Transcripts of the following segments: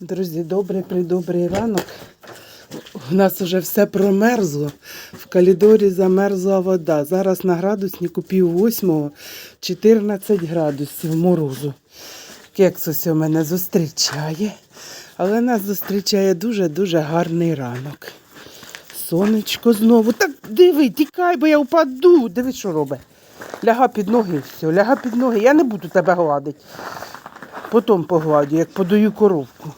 Друзі, добрий придобрий ранок. У нас вже все промерзло. В коридорі замерзла вода. Зараз на градуснику пів восьмого 14 градусів морозу. Кекс ось у мене зустрічає. Але нас зустрічає дуже-дуже гарний ранок. Сонечко знову. Так диви, тікай, бо я впаду. Диви, що робить. Ляга під ноги все, ляга під ноги. Я не буду тебе гладити. Потім погладю, як подаю коровку.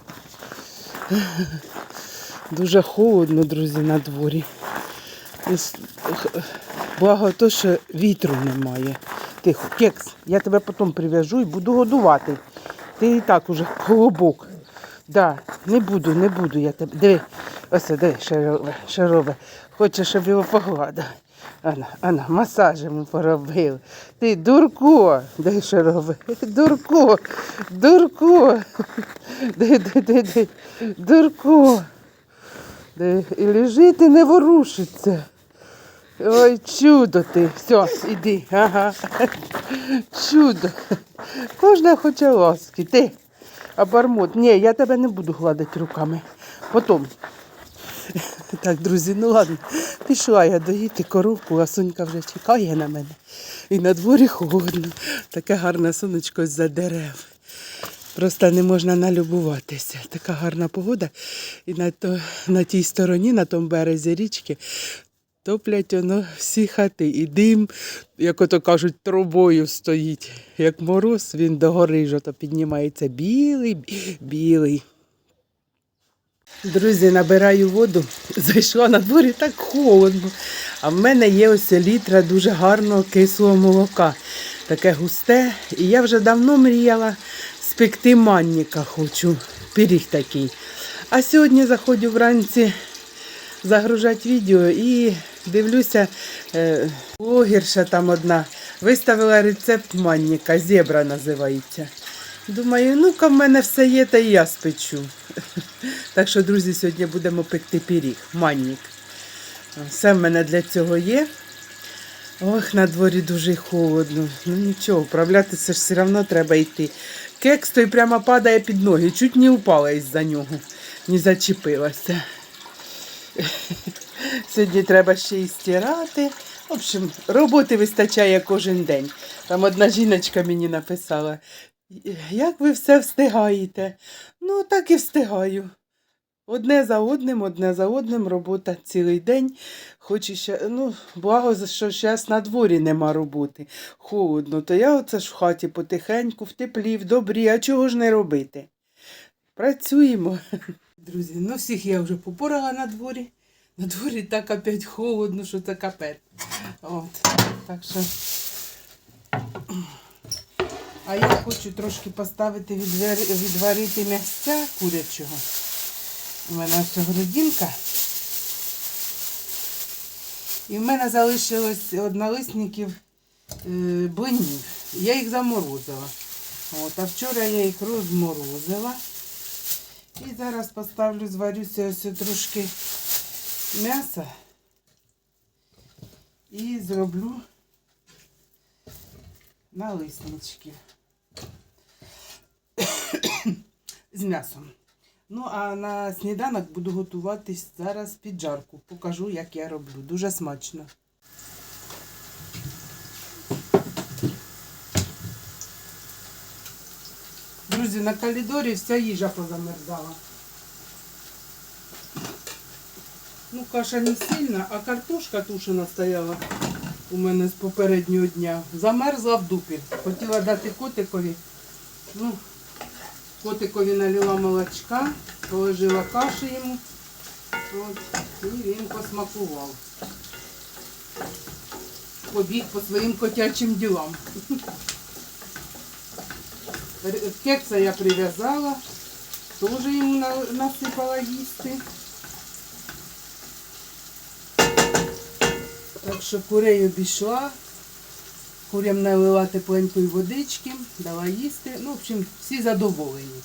Дуже холодно, друзі, на дворі. Благо то, що вітру немає. Тихо, кекс, я тебе потім прив'яжу і буду годувати. Ти і так уже колобок. Да, не буду, не буду я тебе. Диви, ось диви, що робить, що робить. Хоче, щоб його погладили. Ана, ана, масаж йому поробили. Ти дурко, диви, що робить. Дурко, дурко. Диви, диви, диви, диви. Дурко. Диви, І лежить і не ворушиться. Ой, чудо ти. Все, іди. Ага. Чудо. Кожна хоче ласки. Ти. А. Ні, я тебе не буду гладити руками. Потім. Так, друзі, ну ладно. Пішла я доїти коровку, а Сонька вже чекає на мене. І на дворі холодно. Таке гарне сонечко з-за дерев. Просто не можна налюбуватися. Така гарна погода. І на, то, на тій стороні, на тому березі річки, топлять воно всі хати. І дим, як ото кажуть, трубою стоїть. Як мороз, він до гори жото піднімається білий, білий. Друзі, набираю воду, зайшла на дворі так холодно. А в мене є ось літра дуже гарного кислого молока. Таке густе. І я вже давно мріяла спекти манніка хочу. Пиріг такий. А сьогодні заходжу вранці загружати відео і дивлюся, е, блогерша там одна виставила рецепт манніка, зебра називається. Думаю, ну-ка в мене все є, та і я спечу. Так що, друзі, сьогодні будемо пекти пиріг, маннік. Все в мене для цього є. Ох, на дворі дуже холодно. Ну нічого, вправлятися ж все одно треба йти. Кекс той прямо падає під ноги, чуть не упала із-за нього, не зачепилася. Сьогодні треба ще й стирати. В общем, роботи вистачає кожен день. Там одна жіночка мені написала, як ви все встигаєте? Ну, так і встигаю. Одне за одним, одне за одним, робота цілий день. Хоч ще, ну, благо, що зараз на дворі нема роботи. Холодно, то я оце ж в хаті потихеньку, в теплі, в добрі, а чого ж не робити? Працюємо. Друзі, ну всіх я вже попорала на дворі. На дворі так опять холодно, що це капець. От, так що. А я хочу трошки поставити відварити м'ясця курячого. У мене ось грудинка. І в мене залишилось однолисників е, блинів. Я їх заморозила. От, а вчора я їх розморозила. І зараз поставлю, зварюся ось трошки м'яса. І зроблю налиснички з м'ясом. Ну, а на сніданок буду готуватись зараз піджарку. Покажу, як я роблю. Дуже смачно. Друзі, на коридорі вся їжа позамерзала. Ну, каша не сильна, а картошка тушена стояла у мене з попереднього дня. Замерзла в дупі. Хотіла дати котикові. Ну, котикові налила молочка, положила каші йому. От, і він посмакував. Побіг по своїм котячим ділам. Кекса я прив'язала, теж йому насипала їсти. Так що курей обійшла, курям налила тепленької водички, дала їсти. Ну, в общем, всі задоволені.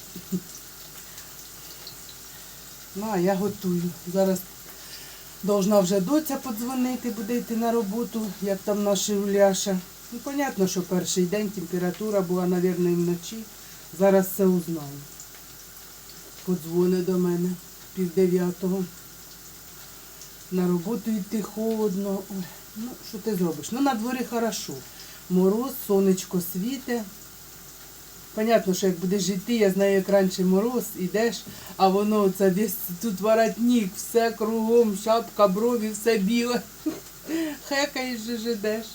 Ну, а я готую. Зараз должна вже доця подзвонити, буде йти на роботу, як там наша Уляша. Ну, понятно, що перший день температура була, мабуть, вночі. Зараз все узнаю. подзвонить до мене пів дев'ятого. На роботу йти холодно. Ой, ну, що ти зробиш? Ну, на дворі хорошо. Мороз, сонечко світе. Понятно, що як будеш йти, я знаю, як раніше мороз, ідеш, а воно це десь тут воротник, все кругом, шапка, брові, все біле. Хекаєш же ж ідеш.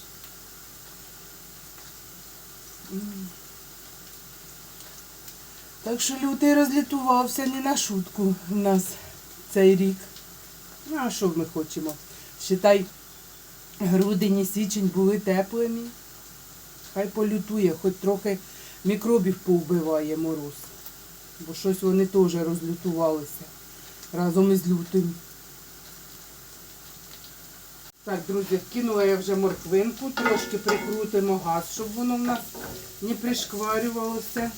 Так що лютий розлітувався не на шутку в нас цей рік. Ну, а що ми хочемо? Считай, грудень і січень були теплими. Хай полютує, хоч трохи мікробів повбиває мороз. Бо щось вони теж розлютувалися разом із лютим. Так, друзі, вкинула я вже морквинку, трошки прикрутимо газ, щоб воно в нас не пришкварювалося,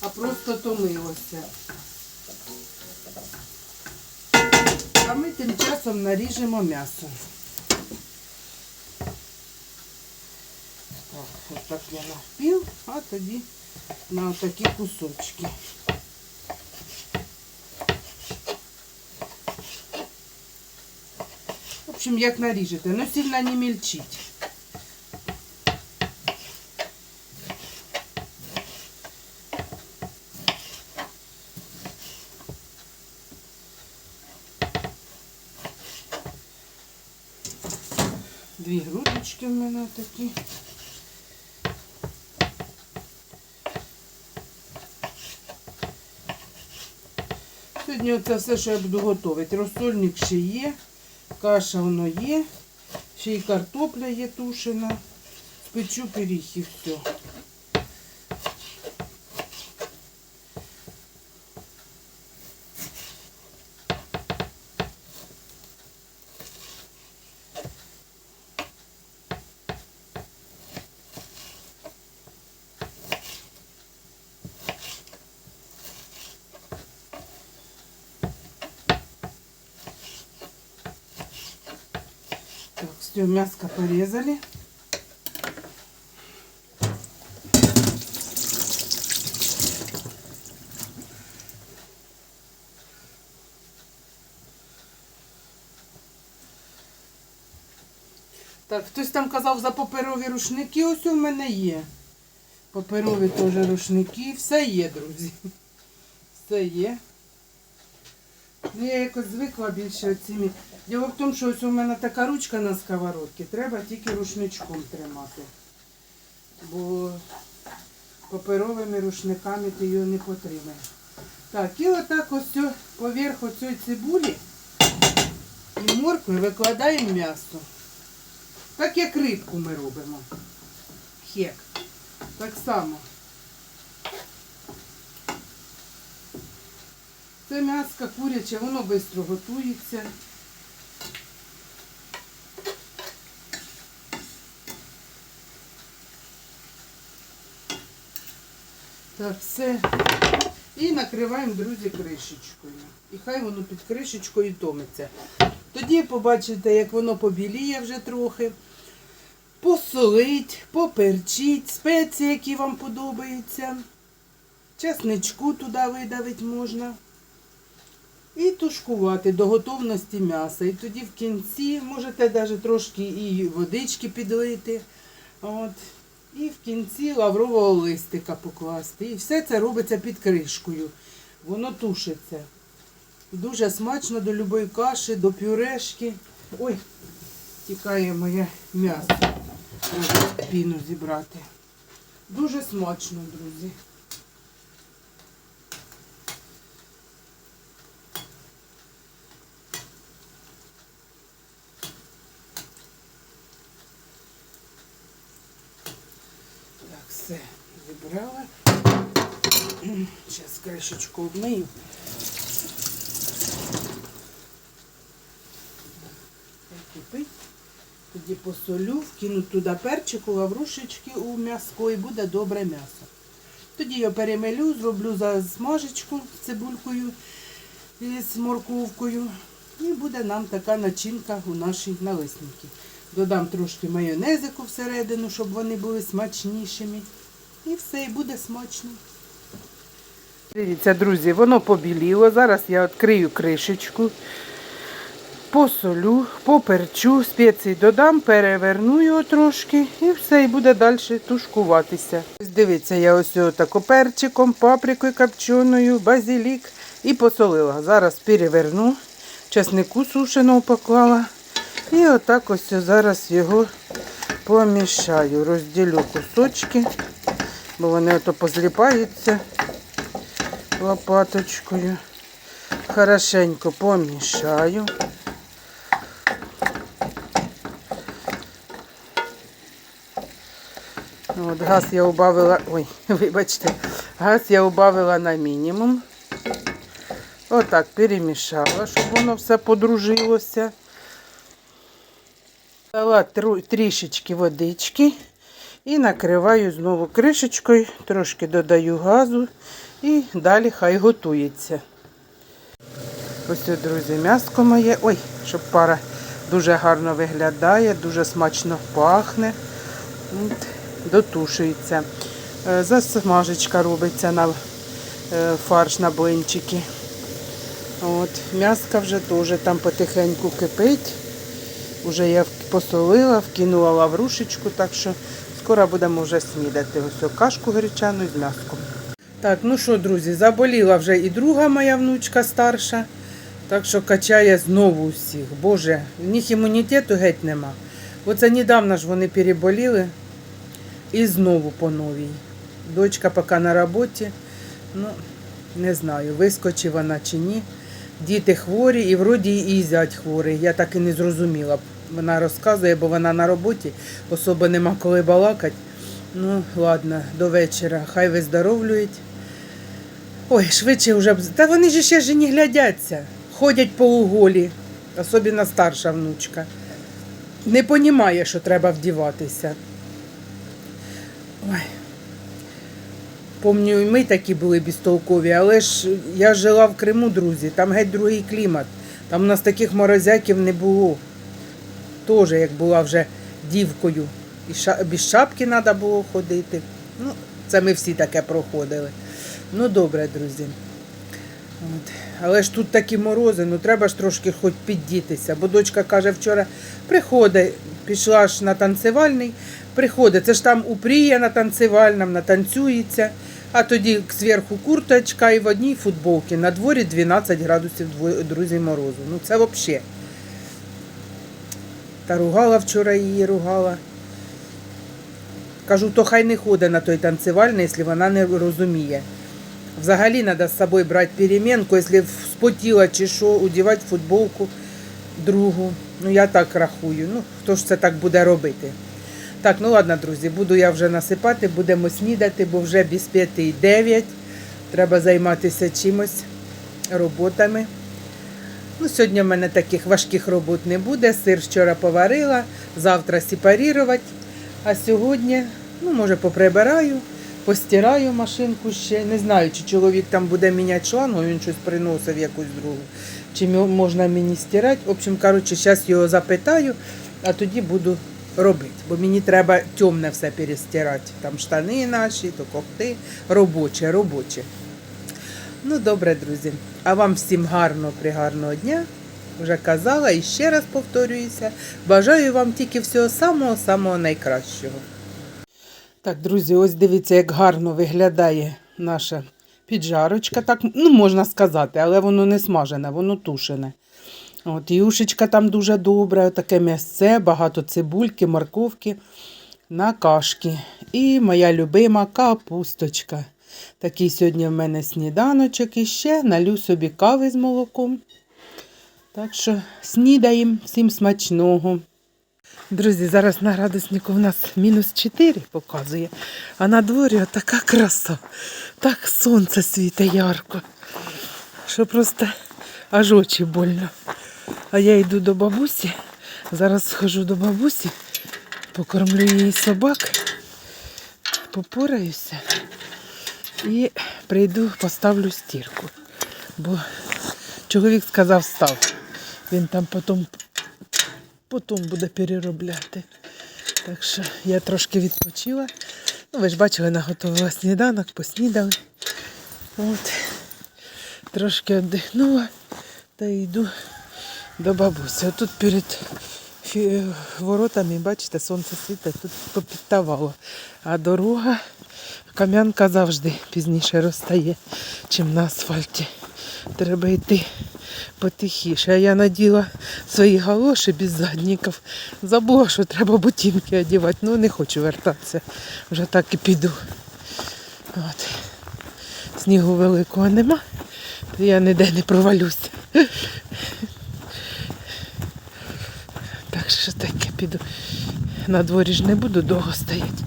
а просто томилося. А ми тим часом наріжемо м'ясо. Так, я навпіл, а тоді на такі кусочки. В общем, як наріжете, но сильно не мельчить. Дві грудочки в мене такі. Сьогодні це все, що я буду готувати. Розсольник ще є, каша воно є, ще й картопля є тушена. Печу пиріг і все. Так, все, мяско порезали. Так, хтось там казав за паперові рушники, ось у мене є. Паперові теж рушники. Все є, друзі. Все є. Ну, я якось звикла більше цими. Діло в тому, що ось у мене така ручка на сковородці, треба тільки рушничком тримати. Бо паперовими рушниками ти його не потримаєш. Так, і отак ось цю- поверх оцієї цибулі і моркви викладаємо м'ясо. Так як рибку ми робимо. Хек. Так само. Це м'яско куряче, воно швидко готується. Так, все. І накриваємо, друзі, кришечкою. І хай воно під кришечкою томиться. Тоді побачите, як воно побіліє вже трохи. Посолить, поперчить, спеції, які вам подобаються. Чесничку туди видавити можна. І тушкувати до готовності м'яса. І тоді в кінці можете навіть трошки і водички підлити. От. І в кінці лаврового листика покласти. І все це робиться під кришкою. Воно тушиться. Дуже смачно до любої каші, до пюрешки. Ой, тікає моє м'ясо. Треба піну зібрати. Дуже смачно, друзі. Так, все, зібрала. Зараз кришечку обмию. Тоді посолю, вкину туди перчику, лаврушечки у м'яско і буде добре м'ясо. Тоді я перемелю, зроблю за смажечку з цибулькою і з морковкою. І буде нам така начинка у нашій налисники. Додам трошки майонезику всередину, щоб вони були смачнішими. І все, і буде смачно. Дивіться, друзі, воно побіліло. Зараз я відкрию кришечку, посолю, поперчу, спеції додам, переверну його трошки і все, і буде далі тушкуватися. Дивіться, я ось так перчиком, паприкою копченою, базилік і посолила. Зараз переверну, часнику сушеного поклала. І отак ось зараз його помішаю. Розділю кусочки, бо вони ото позліпаються лопаточкою. Хорошенько помішаю. От, газ я убавила, ой, вибачте, газ я убавила на мінімум. Отак перемішала, щоб воно все подружилося. Дала трішечки водички і накриваю знову кришечкою, трошки додаю газу і далі хай готується. Ось, от, друзі, м'яско моє. Ой, щоб пара дуже гарно виглядає, дуже смачно пахне. Дотушується. Е, Засмажечка робиться на е, фарш на блинчики. От, м'яска вже теж там потихеньку кипить. Уже я посолила, вкинула лаврушечку, так що скоро будемо вже снідати. Ось кашку гречану з м'яском. Так, ну що, друзі, заболіла вже і друга моя внучка старша. Так що качає знову усіх. Боже, в них імунітету геть нема. Оце недавно ж вони переболіли і знову по новій. Дочка поки на роботі. Ну, не знаю, вискочи вона чи ні. Діти хворі і вроді і зять хворий. Я так і не зрозуміла. Вона розказує, бо вона на роботі, особо нема коли балакати. Ну, ладно, до вечора. Хай виздоровлюють. Ой, швидше вже. Та вони ж ще ж не глядяться. Ходять по уголі, особливо старша внучка. Не понімає, що треба вдіватися. Ой. Помню, і ми такі були безтолкові, але ж я жила в Криму, друзі, там геть другий клімат. Там у нас таких морозяків не було. Теж як була вже дівкою. І ша- без шапки треба було ходити. Ну, це ми всі таке проходили. Ну, добре, друзі. От. Але ж тут такі морози, ну треба ж трошки хоч піддітися. Бо дочка каже, вчора приходить, пішла ж на танцевальний, приходить, це ж там упріє на танцевальному, натанцюється, а тоді зверху курточка і в одній футболці. На дворі 12 градусів друзі морозу. Ну це взагалі. Та ругала вчора її, ругала. Кажу, то хай не ходить на той танцевальний, якщо вона не розуміє. Взагалі треба з собою брати перемінку, якщо спотіла чи що, одягати футболку другу. Ну, я так рахую. Ну, хто ж це так буде робити? Так, ну ладно, друзі, буду я вже насипати, будемо снідати, бо вже без п'яти і дев'ять. Треба займатися чимось, роботами. Ну, сьогодні в мене таких важких робот не буде. Сир вчора поварила, завтра сепарувати. А сьогодні, ну, може, поприбираю, постираю машинку ще. Не знаю, чи чоловік там буде міняти шлангу, він щось приносив якусь другу. Чи можна мені стирати. В общем, коротше, зараз його запитаю, а тоді буду робити. Бо мені треба темне все перестирати. Там штани наші, то когти. Робоче, робоче. Ну, добре, друзі. А вам всім гарного, пригарного дня. Вже казала і ще раз повторююся. Бажаю вам тільки всього самого-самого найкращого. Так, друзі, ось дивіться, як гарно виглядає наша піджарочка. Так, ну, можна сказати, але воно не смажене, воно тушене. От, юшечка там дуже добра, таке м'ясце, багато цибульки, морковки на кашки. І моя любима капусточка. Такий сьогодні в мене сніданочок і ще налю собі кави з молоком. Так що снідаємо всім смачного. Друзі, зараз на градуснику в нас мінус 4 показує, а на дворі така краса. Так сонце світить ярко, що просто аж очі больно. А я йду до бабусі. Зараз схожу до бабусі, покормлю її собак, попораюся і прийду, поставлю стірку. Бо чоловік сказав, став. Він там потім, потім буде переробляти. Так що я трошки відпочила. Ну, ви ж бачили, наготовила сніданок, поснідали. От. трошки віддихнула та йду до бабусі. Тут перед воротами, бачите, сонце світить, тут попідтавало. А дорога, кам'янка завжди пізніше розстає, чим на асфальті. Треба йти потихіше. А я наділа свої галоші без задніків. Забула, що треба ботинки одягати. Ну не хочу вертатися. Вже так і піду. От. Снігу великого нема, то я ніде не провалюся. Так що таке піду. На дворі ж не буду довго стояти.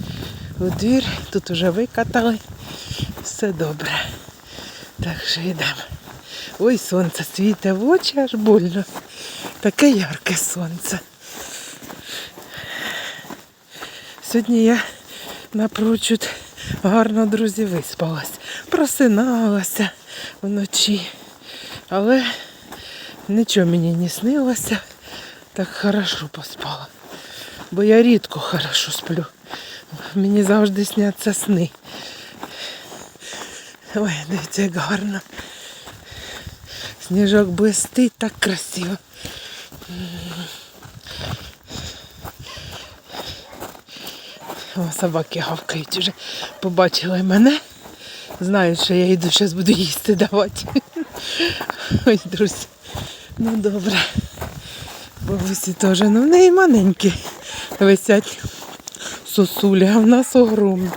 У двір тут вже викатали. Все добре. Так що йдемо. Ой, сонце світе в очі аж больно. Таке ярке сонце. Сьогодні я напрочуд гарно, друзі, виспалась. Просиналася вночі. Але нічого мені не снилося. Так хорошо поспала. Бо я рідко хорошо сплю. Мені завжди сняться сни. Ой, дивіться, як гарно. Сніжок блистить так красиво. О, собаки гавкають уже. Побачили мене. Знають, що я йду, зараз буду їсти давати. Ой, друзі. Ну добре. Бабусі теж, ну в неї маленькі висять сосулі, а в нас огромні.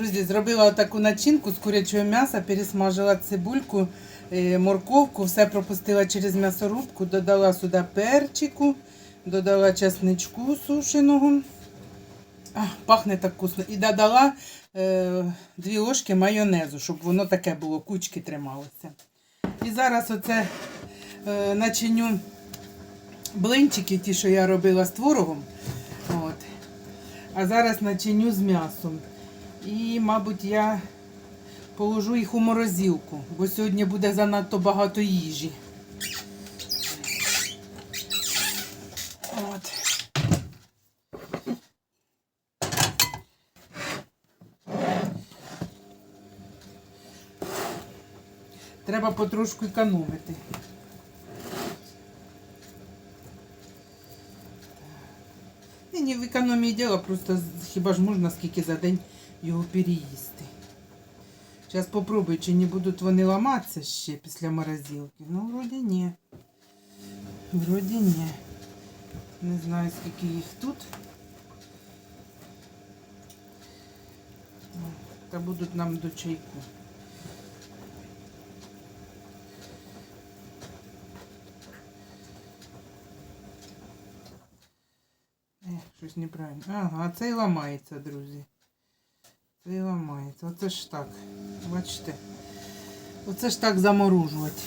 Друзі, зробила таку начинку з курячого м'яса, пересмажила цибульку, е, морковку, все пропустила через м'ясорубку, додала сюди перчику, додала чесничку сушеного. А, пахне так вкусно. І додала е, дві ложки майонезу, щоб воно таке було, кучки трималося. І зараз оце е, начиню блинчики, ті, що я робила з творогом. От. А зараз начиню з м'ясом. І, мабуть, я положу їх у морозилку, бо сьогодні буде занадто багато їжі. От. Треба потрошку економити. Не в економії діла, просто хіба ж можна скільки за день його переїсти. Зараз попробую, чи не будуть вони ламатися ще після морозилки. Ну, вроді ні. Вроді ні. Не знаю, скільки їх тут. Та будуть нам до чайку. Щось неправильно. Ага, цей ламається, друзі. Цей ламається. Оце ж так. Бачите? Оце ж так заморожувати.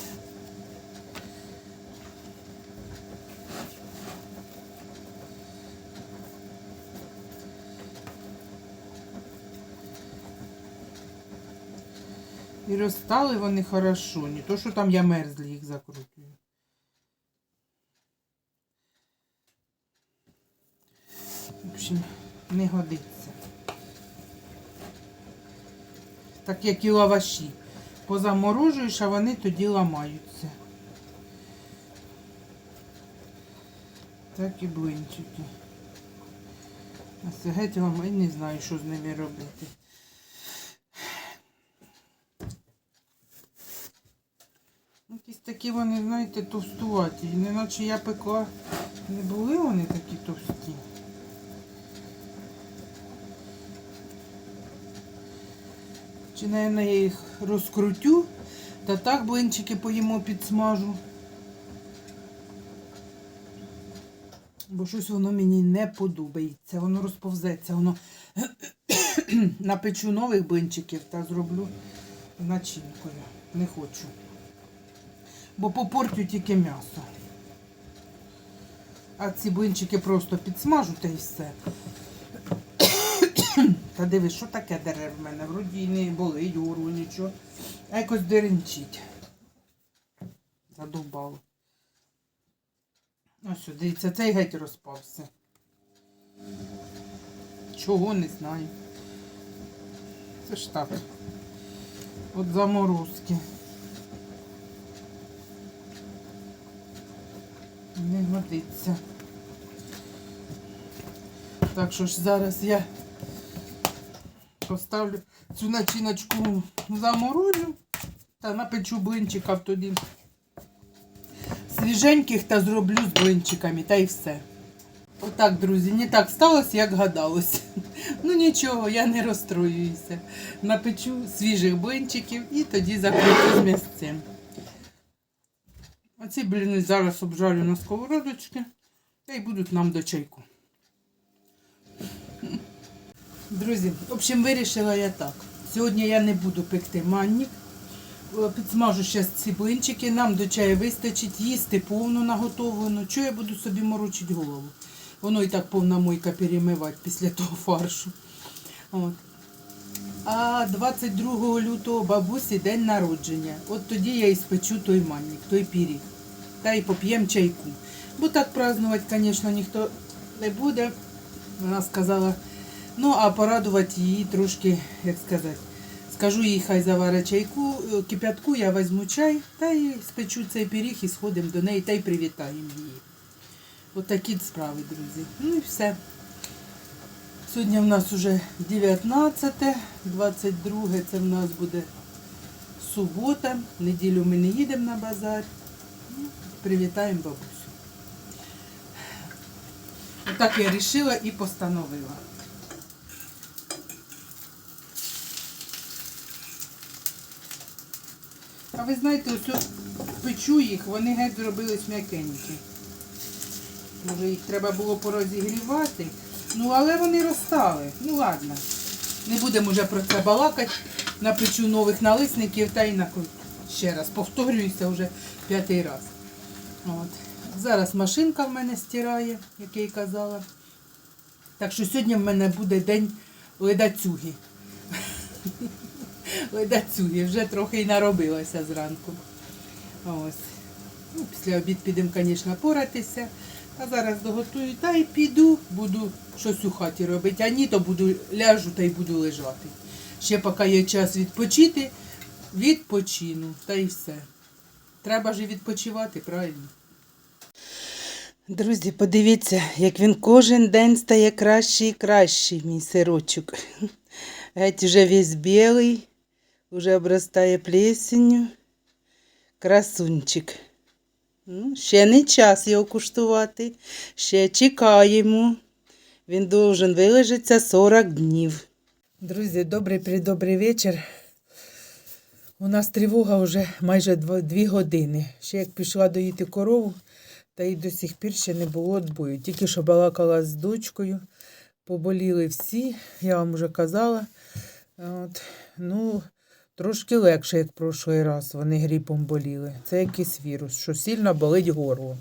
І розстали вони хорошо. Не то, що там я мерзлі їх закрутую. В общем, не годиться. Так як і лаваші. Позаморожуєш, а вони тоді ламаються. Так і блинчики. А це геть ламай, не знаю, що з ними робити. Якісь такі вони, знаєте, товстуваті. Неначе я пекла. Не були вони такі товсті. Чи, наверное, я їх розкрутю, та так блинчики поїмо підсмажу. Бо щось воно мені не подобається. Воно розповзеться, воно напечу нових блинчиків та зроблю начинкою. Не хочу. Бо попортю тільки м'ясо. А ці блинчики просто підсмажу та й все. Та дивись, що таке дере в мене? Вроді не болить, горло, нічого. А якось деренчить. Задовбало. Ось, дивіться, цей геть розпався. Чого не знаю. Це ж так. От заморозки. Не годиться. Так що ж зараз я поставлю цю начиночку заморозю та напечу блинчиків тоді свіженьких та зроблю з блинчиками, та й все. Отак, друзі, не так сталося, як гадалось. Ну нічого, я не розстроююся. Напечу свіжих блинчиків і тоді закрию з місцем. Оці бліни зараз обжарю на сковородочки та й будуть нам до чайку. Друзі, в общем, вирішила я так. Сьогодні я не буду пекти манник. Підсмажу зараз ці блинчики, нам до чаю вистачить їсти повну наготовлену. Чого я буду собі морочити голову? Воно і так повна мойка перемивати після того фаршу. От. А 22 лютого бабусі день народження. От тоді я і спечу той манник, той піріг. Та й поп'ємо чайку. Бо так празднувати, звісно, ніхто не буде. Вона сказала, ну а порадувати її трошки, як сказати. Скажу їй, хай заварить чайку, е, кипятку, я візьму чай та й спечу цей пиріг і сходимо до неї та й привітаємо її. От такі справи, друзі. Ну і все. Сьогодні в нас уже 19, 22 це в нас буде субота. Неділю ми не їдемо на базар. Ну, Привітаємо бабусю. Отак я вирішила і постановила. А ви знаєте, ось печу їх, вони геть зробились м'якенькі. Може їх треба було порозігрівати. Ну, але вони розстали. Ну ладно. Не будемо вже про це балакати. Напечу нових налисників та й. Ще раз повторююся вже п'ятий раз. От. Зараз машинка в мене стирає, як я й казала. Так що сьогодні в мене буде день ледацюги. Ледацюги, вже трохи й наробилася зранку. Ось. Ну, після обід підемо, звісно, поратися. А зараз доготую та й піду, буду щось у хаті робити. А ні, то буду ляжу та й буду лежати. Ще поки є час відпочити, відпочину. Та й все. Треба ж відпочивати, правильно? Друзі, подивіться, як він кожен день стає кращий і кращий, мій сирочок. Геть вже весь білий, вже обростає плесенью. Красунчик. Ну, ще не час його куштувати. Ще чекаємо. Він должен вилежатися 40 днів. Друзі, добрий придобрий вечір. У нас тривога вже майже 2 години. Ще як пішла доїти корову, та й до сих пір ще не було відбою. Тільки що балакала з дочкою, поболіли всі, я вам вже казала. От, ну, Трошки легше, як прошлий раз, вони гріпом боліли. Це якийсь вірус, що сильно болить горло.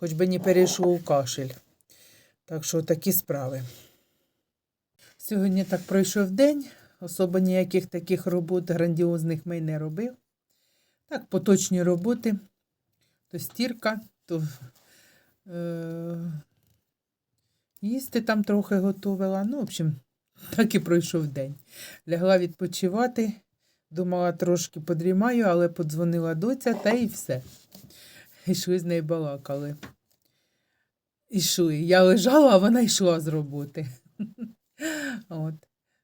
Хоч би не перейшло у кашель. Так що такі справи. Сьогодні так пройшов день. Особо ніяких таких робот грандіозних ми не робив. Так, поточні роботи. То стірка, то е- їсти там трохи готувала. Ну, в общем, так і пройшов день. Лягла відпочивати. Думала, трошки подрімаю, але подзвонила доця та і все. Ішли з нею балакали. Ішли. Я лежала, а вона йшла з роботи. От.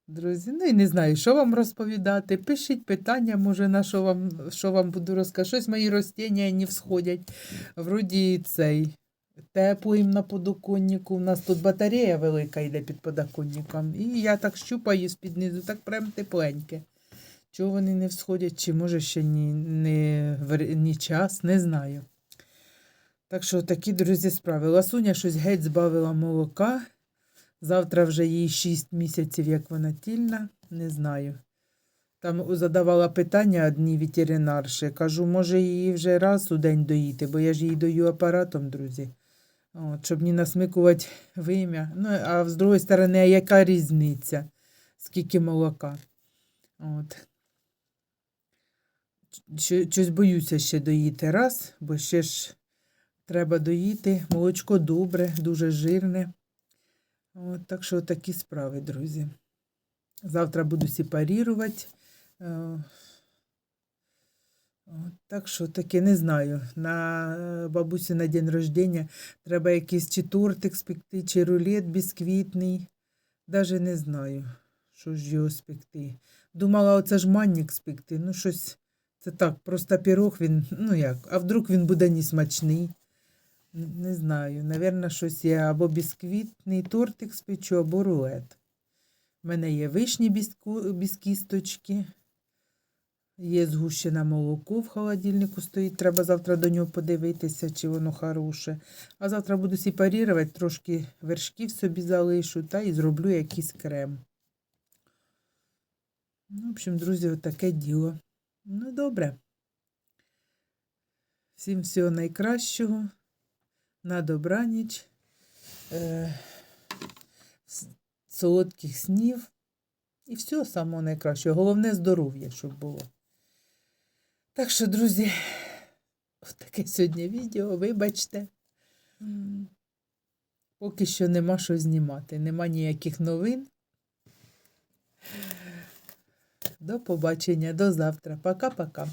Друзі, ну і не знаю, що вам розповідати. Пишіть питання, може, на що вам, що вам буду розказати. Щось мої ростіння не всходять. Вроді цей. Тепло їм на подоконнику. У нас тут батарея велика йде під подоконником. І я так щупаю з-під низу, так прям тепленьке. Чого вони не всходять, чи може ще ні, вр- ні час, не знаю. Так що такі, друзі, справи. Ласуня щось геть збавила молока. Завтра вже їй 6 місяців, як вона тільна, не знаю. Там задавала питання одній ветеринарші. Кажу, може її вже раз у день доїти, бо я ж її дою апаратом, друзі. От, щоб не насмикувати вим'я. Ну, а з другої сторони, яка різниця? Скільки молока? От. Щось боюся ще доїти раз, бо ще ж треба доїти. Молочко добре, дуже жирне. От, так що такі справи, друзі. Завтра буду сепарувати. Е, Так що таки не знаю. На е, бабусі на день рождення треба якийсь чи тортик спекти, чи рулет бісквітний. Даже не знаю, що ж його спекти. Думала, оце ж манник спекти. Ну, щось це так, просто пірог він, ну як, а вдруг він буде не смачний. Не знаю. Навірно, щось я або бісквітний тортик спечу, або рулет. У мене є вишні ку- Є згущене молоко в холодильнику стоїть. Треба завтра до нього подивитися, чи воно хороше. А завтра буду сепарувати, трошки вершків собі залишу та і зроблю якийсь крем. Ну, в общем, друзі, отаке діло. Ну, добре. Всім всього найкращого. На добраніч. Е, солодких снів. І всього самого найкращого. Головне здоров'я, щоб було. Так що, друзі, таке сьогодні відео, вибачте. Поки що нема що знімати, нема ніяких новин. До побачення, до завтра. Пока-пока.